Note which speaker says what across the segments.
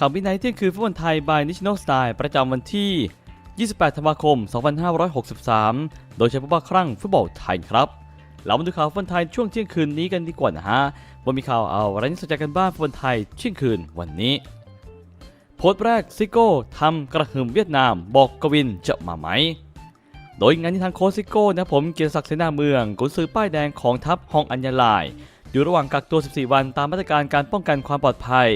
Speaker 1: ข่าววินัยเที่ยงคืนฟุตบอลไทย by National Style ประจำวันที่ 28 ธันวาคม 2563 โดยเฉพาะว่าครั้งฟุตบอลไทยครับเรามาดูข่าวฟุตบอลไทยช่วงเที่ยงคืนนี้กันดีกว่านะฮะว่ามีข่าวเอาอะไรที่สนใจกันบ้างฟุตบอลไทยเที่ยงคืนวันนี้ โพสต์แรกซิโก้ทำกระหึ่มเวียดนามบอกกวินจะมาไหม โดยงานที่ทางโค้ชซิโก้นะผมเกียรติศักดิ์เสนาเมืองกุนซือป้ายแดงของทัพฮองอัญญาลายอยู่ระหว่างกักตัว 14 วันตามมาตรการการป้องกันความปลอดภัย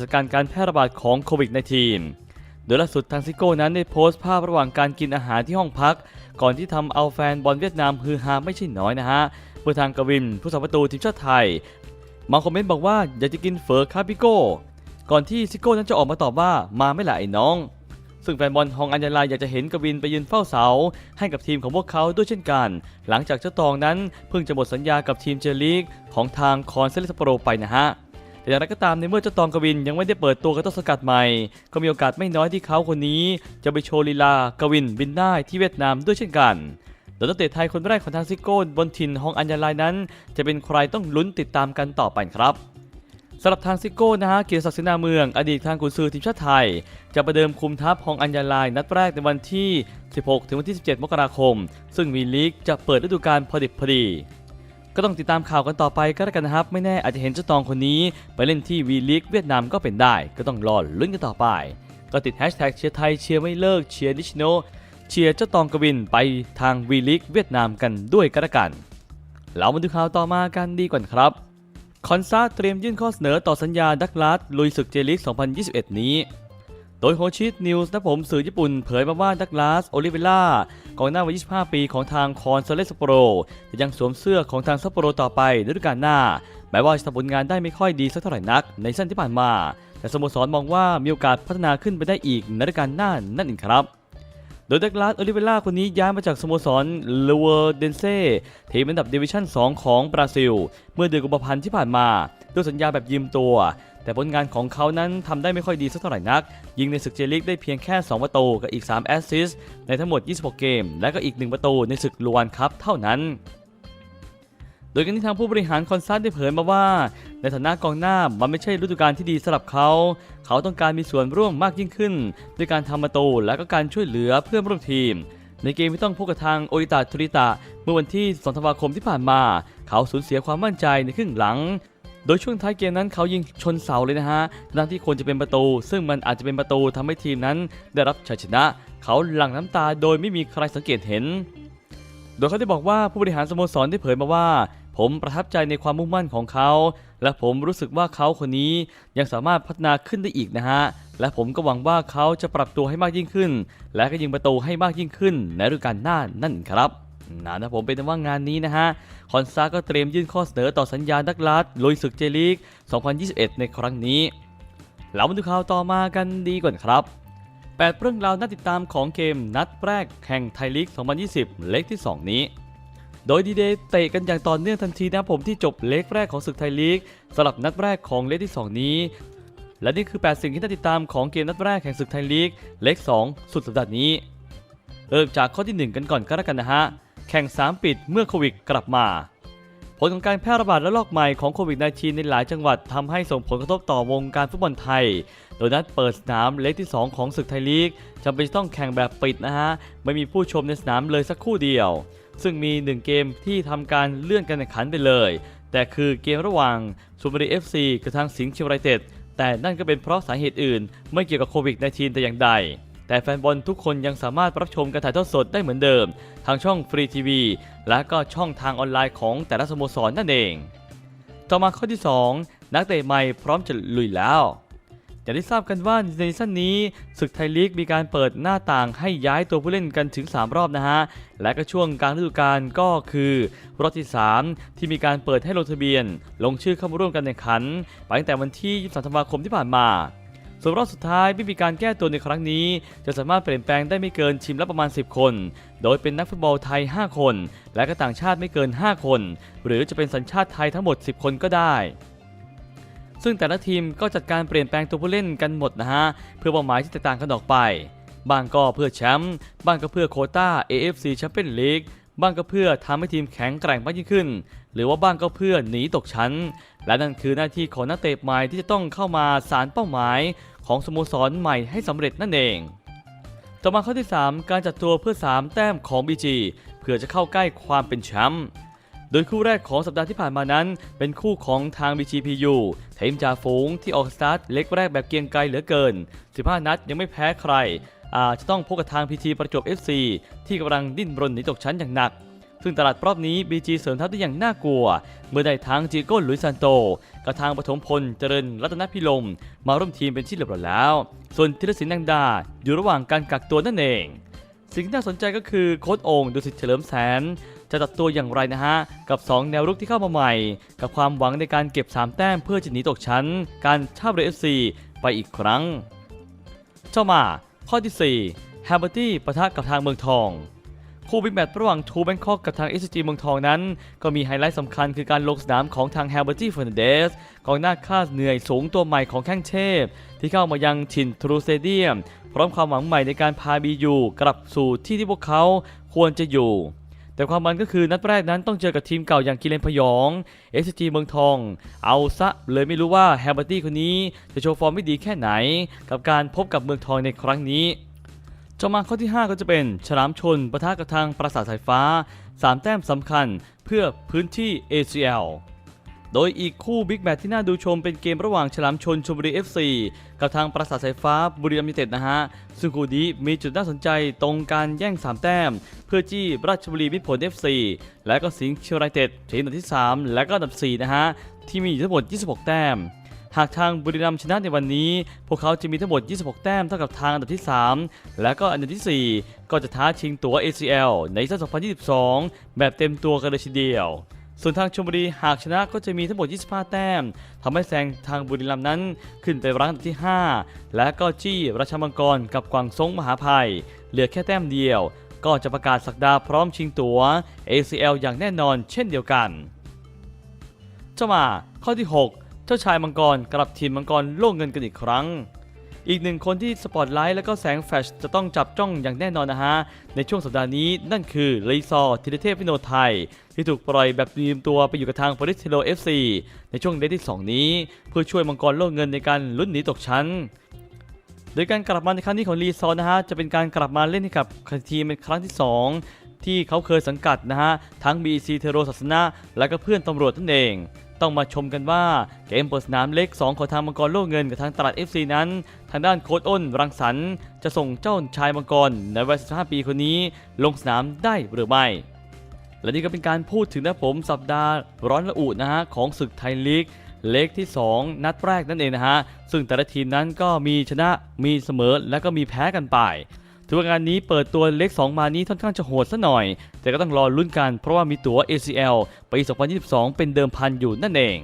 Speaker 1: สถานการณ์การแพร่ระบาดของโควิด -19 โดยล่าสุดทางซิโก้นั้นได้โพสต์ภาพระหว่างการกินอาหารที่ห้องพัก ก่อนที่ทำเอาแฟนบอลเวียดนามฮือฮาไม่ใช่น้อยนะฮะเมื่อทางกวินผู้สาประตูทีมชาติไทย มาคอมเมนต์บอกว่าอยากจะกินเฟอครับพี่โก้ก่อนที่ซิโก้นั้นจะออกมาตอบว่ามาไม่ละไอ้น้องซึ่งแฟนบอลฮองอัญญาลายอยากจะเห็นกวินไปยืนเฝ้าเสา ให้กับทีมของพวกเขาด้วยเช่นกัน หลังจากเจ้าตองนั้นเพิ่งจะหมดสัญญากับทีมเจลีกของทางคอนเซเลสโปโรไปนะฮะ แต่อย่างไรก็ตามในเมื่อเจ้าตองกวินยังไม่ได้เปิดตัวกับต้นสกัดใหม่ ก็มีโอกาสไม่น้อยที่เขาคนนี้ จะไปโชว์ลีลากวินบินได้ที่เวียดนามด้วยเช่นกันโดยนักเตะไทยคนแรกของทางซิโก้บนถิ่นฮองอัญญาลายนั้น จะเป็นใครต้องลุ้นติดตามกันต่อไปครับสำหรับทางซิโก้นะฮะ เกียรติศักดิ์เสนาเมือง อดีตทางกุนซือทีมชาติไทย จะประเดิมคุมทัพฮองอัญญาลายนัดแรกในวันที่ 16 ถึงวันที่ 17 มกราคม ซึ่งวีลีกจะเปิดฤดูกาลพอดิบพอดี ก็ต้องติดตามข่าวกันต่อไปก็แล้วกันนะครับ ไม่แน่อาจจะเห็นเจ้าตองคนนี้ ไปเล่นที่วีลีกเวียดนามก็เป็นได้ ก็ต้องรอลุ้นกันต่อไป ก็ติดแฮชแท็กเชียร์ไทยเชียร์ไม่เลิกเชียร์นิชโนเชียร์เจ้าตองกวินไปทางวีลีกเวียดนามกันด้วยก็แล้วกัน เรามาดูข่าวต่อมากันดีกว่าครับคอนซาเตรียมยื่นข้อเสนอต่อสัญญาดักลาสลุยศึกเจลิก 2021 นี้ โดยโฮชิตนิวส์นะผมสื่อญี่ปุ่นเผยมาว่าดักลาสโอลิเวล่ากองหน้าวัย 25 ปีของทางคอนเซเลสโปโรจะยังสวมเสื้อของทางซัปโปโรต่อไปในฤดูกาลหน้า แม้ว่าจะทำผลงานได้ไม่ค่อยดีสักเท่าไหร่นัก ในสั้นที่ผ่านมา แต่สโมสรมองว่ามีโอกาสพัฒนาขึ้นไปได้อีกในฤดูกาลหน้านั่นเองครับโดยดักลาสโอลิเวล่าคนนี้ย้ายมาจากสโมสรเลเวอร์เดนเซ่ทีมอันดับดิวิชั่น 2 ของบราซิล เมื่อเดือนกุมภาพันธ์ที่ผ่านมาด้วยสัญญาแบบยืมตัว แต่ผลงานของเขานั้นทำได้ไม่ค่อยดีสักเท่าไหร่นัก ยิงในศึกเจลิกได้เพียงแค่ 2 ประตูกับอีก 3 แอสซิสต์ในทั้งหมด 26 เกม และก็อีก 1 ประตูในศึกลวนคัพเท่านั้นโดยกันที่ทางผู้บริหารคอนซัลท์ได้เผยมาว่า ในฐานะกองหน้ามันไม่ใช่ฤดูกาลที่ดีสำหรับเขา เขาต้องการมีส่วนร่วมมากยิ่งขึ้น ด้วยการทำประตูและก็การช่วยเหลือเพื่อนร่วมทีม ในเกมที่ต้องพบกับทางโอริตาทูริตะ เมื่อวันที่ 2 ธันวาคมที่ผ่านมา เขาสูญเสียความมั่นใจในครึ่งหลัง โดยช่วงท้ายเกมนั้นเขายิงชนเสาเลยนะฮะดังที่ควรจะเป็นประตู ซึ่งมันอาจจะเป็นประตูทำให้ทีมนั้น ได้รับชัยชนะ เขาหลั่งน้ำตาโดยไม่มีใครสังเกตเห็น โดยเขาได้บอกว่าผู้บริหารสโมสรได้เผยมาว่า ผมประทับใจในความมุ่งมั่นของเขา และผมรู้สึกว่าเขาคนนี้ยังสามารถพัฒนาขึ้นได้อีกนะฮะ และผมก็หวังว่าเขาจะปรับตัวให้มากยิ่งขึ้น และก็ยิงประตูให้มากยิ่งขึ้นในฤดูกาลหน้านั่นครับ นะนะผมเป็นว่างานนี้นะฮะคอนซาก็เตรียมยื่นข้อเสนอต่อสัญญาดักลาสลุยศึกเจลีก 2021 ในครั้งนี้ เรามาดูข่าวต่อมากันดีก่อนครับ 8 เรื่องราวน่าติดตามของเกมนัดแรกแข่งไทยลีก 2020 เล็กที่ 2 นี้ โดยดีเดย์เตะกันอย่างต่อเนื่องทันทีนะครับผมที่จบเล็กแรกของศึกไทยลีกสำหรับนัดแรกของเล็กที่ 2 นี้ และนี่คือ 8 สิ่งที่น่าติดตามของเกมนัดแรกแห่งศึกไทยลีกเล็ก 2 สุดสัปดาห์นี้เริ่มจากข้อที่ 1 กันก่อนก็แล้วกันนะฮะ แข่ง 3 ปิดเมื่อโควิดกลับมา ผลของการแพร่ระบาดระลอกใหม่ของโควิด -19 ในหลายจังหวัดทำให้ส่งผลกระทบต่อวงการฟุตบอลไทย โดยนัดเปิดสนามเล็กที่ 2 ของศึกไทยลีกจำเป็นจะต้องแข่งแบบปิดนะฮะ ไม่มีผู้ชมในสนามเลยสักคู่เดียว ซึ่งมี 1 เกมที่ทำการเลื่อนการแข่งขันไปเลย แต่คือเกมระหว่างสุบุรี FC กับทางสิงห์เชียงรายเต็ดแต่นั่นก็เป็นเพราะสาเหตุอื่น ไม่เกี่ยวกับโควิด -19 แต่อย่างใด แต่แฟนบอลทุกคนยังสามารถรับชมการถ่ายทอดสดได้เหมือนเดิม ทางช่องฟรีทีวีและก็ช่องทางออนไลน์ของแต่ละสโมสรนั่นเอง ต่อมาข้อที่ 2 นักเตะใหม่พร้อมจะลุยแล้วอย่างที่ทราบกันว่าในซีซั่นนี้ศึกไทยลีกมีการเปิดหน้าต่างให้ย้ายตัวผู้เล่นกันถึง 3 รอบนะฮะ และก็ช่วงกลางฤดูกาลก็คือรอบที่ 3 ที่มีการเปิดให้ลงทะเบียน ลงชื่อเข้ามาร่วมกันแข่งขัน ไปตั้งแต่วันที่ 23 ธันวาคมที่ผ่านมา ส่วนรอบสุดท้ายไม่มีการแก้ตัวในครั้งนี้ จะสามารถเปลี่ยนแปลงได้ไม่เกินทีมละประมาณ 10 คน โดยเป็นนักฟุตบอลไทย 5 คน และก็ต่างชาติไม่เกิน 5 คน หรือจะเป็นสัญชาติไทยทั้งหมด 10 คนก็ได้ซึ่งแต่ละทีมก็จัดการเปลี่ยนแปลงตัวผู้เล่นกันหมดนะฮะ เพื่อเป้าหมายที่แตกต่างกันออกไป บางก็เพื่อแชมป์บางก็เพื่อโคต้า AFC Champions League บางก็เพื่อทำให้ทีมแข็งแกร่งมากยิ่งขึ้น หรือว่าบ้างก็เพื่อหนีตกชั้น และนั่นคือหน้าที่ของนักเตะใหม่ที่จะต้องเข้ามาสารเป้าหมาย ของสโมสรใหม่ให้สำเร็จนั่นเองต่อมาข้อที่ 3 การจัดตัวเพื่อ 3 แต้มของ BG เพื่อจะเข้าใกล้ความเป็นแชมป์โดยคู่แรกของสัปดาห์ที่ผ่านมานั้น เป็นคู่ของทาง BGPU ทีมจ่าฝูงที่ออกสตาร์ทเล็กแรกแบบเกียงไกรเหลือเกิน 15 นัดยังไม่แพ้ใครอาจจะต้องพบกับทาง PT ประจวบ FC ที่กำลังดิ้นรนหนีตกชั้นอย่างหนัก ซึ่งตลาดรอบนี้ BG เสริมทัพได้อย่างน่ากลัว เมื่อได้ทั้งจีโก้หลุยซานโตกับทางปฐมพลเจริญรัตนพิลมมาร่วมทีมเป็นที่เรียบร้อยแล้ว ส่วนธีรศิลป์แดงดา อยู่ระหว่างการกักตัวนั่นเอง สิ่งที่น่าสนใจก็คือโค้ชองค์ดุสิตเฉลิมแสน จะตัดตัวอย่างไรนะฮะ กับ 2 แนวรุกที่เข้ามาใหม่ กับความหวังในการเก็บ 3 แต้มเพื่อจะหนีตกชั้น การท่าเรือเอฟซีไปอีกครั้ง เจ้ามาข้อที่4แฮมเบอร์ตี้ปะทะกับทางเมืองทอง คู่บิ๊กแมตช์ระหว่างทูแบงคอกกับทาง s อ g เมืองทองนั้น ก็มีไฮไลท์สำคัญคือการลงสนามของทางแฮมเบอร์ตี้เฟอร์นันเดสกองหน้าค่าเหนื่อยสูงตัวใหม่ของแข้งเทพ ที่เข้ามายังถิ่นทรูเซเดียม พร้อมความหวังใหม่ในการพาบียูกลับสู่ที่ที่พวกเขาควรจะอยู่แต่ความมันก็คือนัดแรกนั้นต้องเจอกับทีมเก่าอย่างกิเลนพยอง SG เมืองทอง เอาซะเลยไม่รู้ว่าแฮมเบอร์ตี้คนนี้จะโชว์ฟอร์มไม่ดีแค่ไหน กับการพบกับเมืองทองในครั้งนี้ จอมาข้อที่ 5 ก็จะเป็นฉลามชนประทะกับทางปราสาทสายฟ้า 3 แต้มสำคัญเพื่อพื้นที่ ACL โดยอีกคู่บิ๊กแมตช์ที่น่าดูชมเป็นเกมระหว่างฉลามชนชลบุรี FC กับทางปราสาทสายฟ้าบุรีรัมย์ยูเต็ดนะฮะ ซึ่งคู่นี้มีจุดน่าสนใจตรงการแย่ง 3 แต้ม เพื่อจี้ราชบุรีมิตรผล FC และก็สิงห์เชียงรายเต็ดทีมอันดับที่ 3 และก็อันดับ 4 นะฮะ ที่มีอยู่ทั้งหมด 26 แต้ม หากทางบุรีรัมย์ชนะในวันนี้ พวกเขาจะมีทั้งหมด 26 แต้มเท่ากับทางอันดับที่ 3 และก็อันดับทีสี่4 ก็จะท้าชิงตั๋ว ACL ในซีซั่น2022 แบบเต็มตัวกันเลยทีเดียวส่วนทางชลบุรีหากชนะก็จะมีทั้งหมด 25 แต้มทำให้แซงทางบุรีรัมย์นั้นขึ้นไปรั้งอันดับที่ 5 และก็จี้ราชมังกรกับกวางซงมหาภัย เหลือแค่แต้มเดียว ก็จะประกาศสักดาพร้อมชิงตั๋ว ACL อย่างแน่นอนเช่นเดียวกัน เจ้ามาข้อที่ 6 เจ้าชายมังกรกลับทีมมังกรโล่งเงินกันอีกครั้ง อีกหนึ่งคนที่สปอตไลท์และก็แสงแฟลชจะต้องจับจ้องอย่างแน่นอนนะฮะ ในช่วงสัปดาห์นี้นั่นคือลีซอธีรเทพวิโนไทย ที่ถูกปล่อยแบบยืมตัวไปอยู่กับทางพริสเทโลเอฟซีในช่วงเลทที่ 2 นี้ เพื่อช่วยมังกรโล่งเงินในการลุ้นหนีตกชั้นโดยการกลับมาในครั้งนี้ของลีซอนะฮะจะเป็นการกลับมาเล่นให้กับทีมเป็นครั้งที่ 2 ที่เขาเคยสังกัดนะฮะ ทั้ง BC เทโรศาสนาและก็เพื่อนตำรวจนั่นเอง ต้องมาชมกันว่าเกมเปิดสนามเล็ก 2 ของทางมังกรโล่เงินกับทางตลาด FC นั้น ทางด้านโค้ดอ้น รังสรรค์จะส่งเจ้าชายมังกรในวัย 15 ปีคนนี้ ลงสนามได้หรือไม่และนี่ก็เป็นการพูดถึงนะผมสัปดาห์ร้อนระอุนะฮะของศึกไทยลีกเล็กที่ 2 นัดแรกนั่นเองนะฮะ ซึ่งแต่ละทีมนั้นก็มีชนะมีเสมอและก็มีแพ้กันไป ถือว่างานนี้เปิดตัวเล็ก 2 มานี้ค่อนข้างจะโหดซะหน่อย แต่ก็ต้องรอลุ้นกันเพราะว่ามีตั๋ว ACL ปี 2022 เป็นเดิมพันอยู่นั่นเอง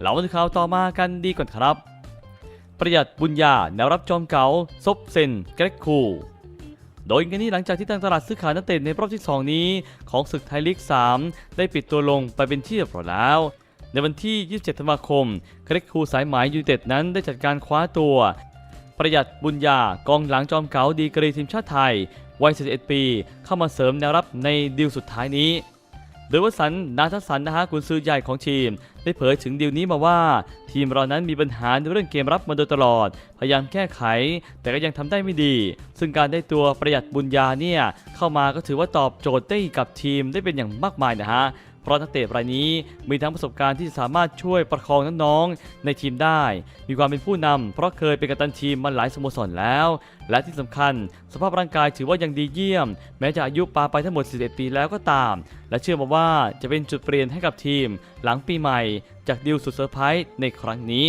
Speaker 1: เรามาดูข่าวต่อมากันดีก่อนครับ ประหยัดบุญญาแนวรับจอมเก๋าซบเซนเกรกคูโดยงานนี้หลังจากที่ทางตลาดซื้อขายนักเตะในรอบที่ 2 นี้ ของศึกไทยลีก 3 ได้ปิดตัวลงไปเป็นที่เรียบร้อยแล้ว ในวันที่ 27 ธันวาคมเกรกคูสายหมายยูเต็ดนั้นได้จัดการคว้าตัว ประหยัดบุญญากองหลังจอมเก๋าดีกรีทีมชาติไทย วัย 41 ปี เข้ามาเสริมแนวรับในดีลสุดท้ายนี้ โดยวสันนาทสันนะฮะกุนซือใหญ่ของทีม ได้เผยถึงดีลนี้มาว่า ทีมเรานั้นมีปัญหาในเรื่องเกมรับมาโดยตลอด พยายามแก้ไข แต่ก็ยังทำได้ไม่ดี ซึ่งการได้ตัวประหยัดบุญญาเนี่ยเข้ามาก็ถือว่าตอบโจทย์ได้กับทีมได้เป็นอย่างมากมายนะฮะ เพราะนักเตะรายนี้มีทั้งประสบการณ์ที่สามารถช่วยประคองน้องๆในทีมได้ มีความเป็นผู้นำเพราะเคยเป็นกัปตันทีมมาหลายสโมสรแล้ว และที่สำคัญ สภาพร่างกายถือว่ายังดีเยี่ยม แม้จะอายุปาไปทั้งหมด 11 ปีแล้วก็ตาม และเชื่อมาว่าจะเป็นจุดเปลี่ยนให้กับทีม หลังปีใหม่ จากดิวสุดเซอร์ไพรส์ในครั้งนี้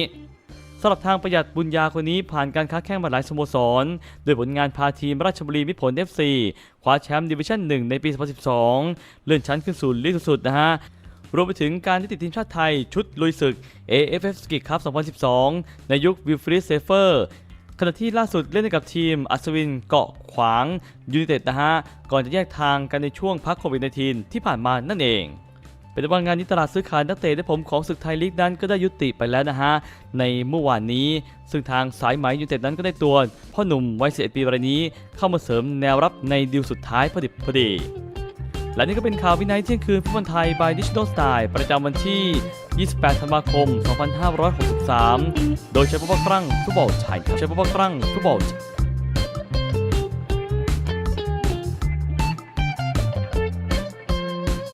Speaker 1: สำหรับทางประหยัดบุญญาคนนี้ผ่านการค้าแข่งมาหลายสโมสร โดยผลงานพาทีมราชบุรีมิผล FC คว้าแชมป์ดิวิชั่น 1 ในปี 2012 เลื่อนชั้นขึ้นสู่ลีกสุดนะฮะรวมไปถึงการที่ติดทีมชาติไทยชุดลุยศึก AFF Ski Cup 2012 ในยุควิลฟรีเซเฟอร์ขณะที่ล่าสุดเล่นกับทีมอัศวินเกาะขวางยูไนเต็ดนะฮะ ก่อนจะแยกทางกันในช่วงพักโควิด -19 ที่ผ่านมานั่นเอง เป็นว่างานนี้ตลาดซื้อขายนักเตะได้ผมของศึกไทยลีกนั้นก็ได้ยุติไปแล้วนะฮะ ในเมื่อวานนี้ ซึ่งทางสายไหมยูเต็ดนั้นก็ได้ตัวพ่อหนุ่มวัย11ปีรายนี้ เข้ามาเสริมแนวรับในดีลสุดท้ายพอดิบพอดีและนี่ก็เป็นข่าววินัยเที่ยงคืนฟุตบอลไทย by Digital Style ประจำวันที่ 28 ธันวาคม 2563 โดยใช้พบว่าครั้งฟุตบอลไทยครับใช้พบว่าครั้งฟุตบอล